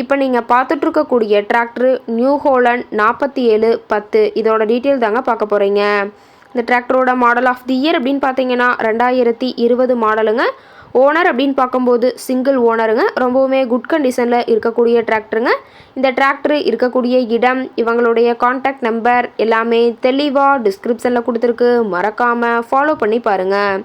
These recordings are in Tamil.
இப்போ நீங்கள் பார்த்துட்ருக்கக்கூடிய டிராக்டர் நியூ ஹோலண்ட் நாற்பத்தி ஏழு பத்து. இதோட டீட்டெயில் தாங்க பார்க்க போகிறீங்க இந்த டிராக்டரோட மாடல் ஆஃப் தி இயர் அப்படின்னு பார்த்தீங்கன்னா ரெண்டாயிரத்தி இருபது மாடலுங்க ஓனர் அப்படின்னு பார்க்கும்போது சிங்கிள் ஓனருங்க ரொம்பவுமே குட் கண்டிஷனில் இருக்கக்கூடிய டிராக்டருங்க இந்த டிராக்டர் இருக்கக்கூடிய இடம் இவங்களுடைய காண்டாக்ட் நம்பர் எல்லாமே தெளிவாக டிஸ்கிரிப்ஷனில் கொடுத்துருக்கு. மறக்காமல் ஃபாலோ பண்ணி பாருங்கள்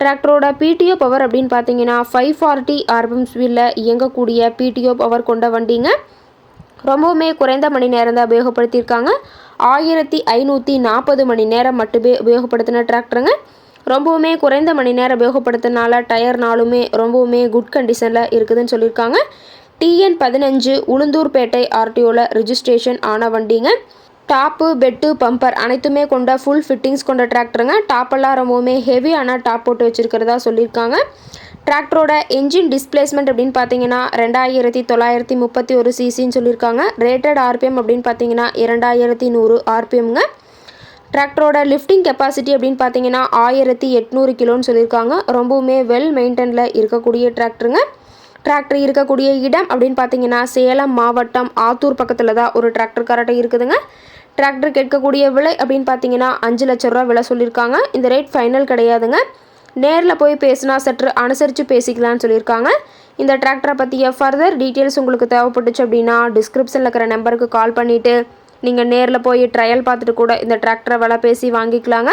டிராக்டரோட பிடிஓ பவர் அப்படின்னு பார்த்தீங்கன்னா ஃபைவ் ஃபார்ட்டி ஆர்பிஎம் ஸ்பீடில் இயங்கக்கூடிய பிடிஓ பவர் கொண்ட வண்டிங்க. ரொம்பவுமே குறைந்த மணி நேரம் தான் உபயோகப்படுத்தியிருக்காங்க. ஆயிரத்தி ஐநூற்றி நாற்பது மணி நேரம் மட்டுமே உபயோகப்படுத்தின டிராக்டருங்க ரொம்பவுமே குறைந்த மணி நேரம் உபயோகப்படுத்தினால டயர்னாலுமே ரொம்பவுமே குட் கண்டிஷனில் இருக்குதுன்னு சொல்லியிருக்காங்க. டிஎன் பதினஞ்சு உளுந்தூர்பேட்டை ஆர்டிஓவில் ரிஜிஸ்ட்ரேஷன் ஆன வண்டிங்க. டாப்பு பெட்டு பம்பர் அனைத்துமே கொண்ட ஃபுல் ஃபிட்டிங்ஸ் கொண்ட டிராக்டருங்க. டாப்பெல்லாம் ரொம்பவுமே ஹெவியான டாப் போட்டு வச்சுருக்கிறதா சொல்லியிருக்காங்க. டிராக்டரோட என்ஜின் டிஸ்பிளேஸ்மெண்ட் அப்படின்னு பார்த்தீங்கன்னா ரெண்டாயிரத்தி தொள்ளாயிரத்தி முப்பத்தி ஒரு சிசின்னு சொல்லியிருக்காங்க. ரேட்டட் ஆர்பிஎம் அப்படின்னு பார்த்தீங்கன்னா இரண்டாயிரத்தி நூறு ஆர்பிஎம்ங்க டிராக்டரோட லிஃப்டிங் கெப்பாசிட்டி அப்படின்னு பார்த்தீங்கன்னா ஆயிரத்தி எட்நூறு கிலோன்னு சொல்லியிருக்காங்க. ரொம்பவுமே வெல் மெயின்டெனில் இருக்கக்கூடிய டிராக்டருங்க டிராக்டர் இருக்கக்கூடிய இடம் அப்படின்னு பார்த்தீங்கன்னா சேலம் மாவட்டம் ஆத்தூர் பக்கத்தில் தான் ஒரு டிராக்டர் கரெக்டாக இருக்குதுங்க. டிராக்டர் கேட்கக்கூடிய விலை அப்படின்னு பார்த்தீங்கன்னா அஞ்சு லட்ச ரூபா விலை சொல்லியிருக்காங்க. இந்த ரேட் ஃபைனல் கிடையாதுங்க. நேரில் போய் பேசினா சற்று அனுசரித்து பேசிக்கலாம்னு சொல்லியிருக்காங்க. இந்த டிராக்டரை பற்றிய ஃபர்தர் டீட்டெயில்ஸ் உங்களுக்கு தேவைப்பட்டுச்சு அப்படின்னா டிஸ்கிரிப்ஷனில் இருக்கிற நம்பருக்கு கால் பண்ணிவிட்டு நீங்கள் நேரில் போய் ட்ரையல் பார்த்துட்டு கூட இந்த டிராக்டரை விலை பேசி வாங்கிக்கலாங்க.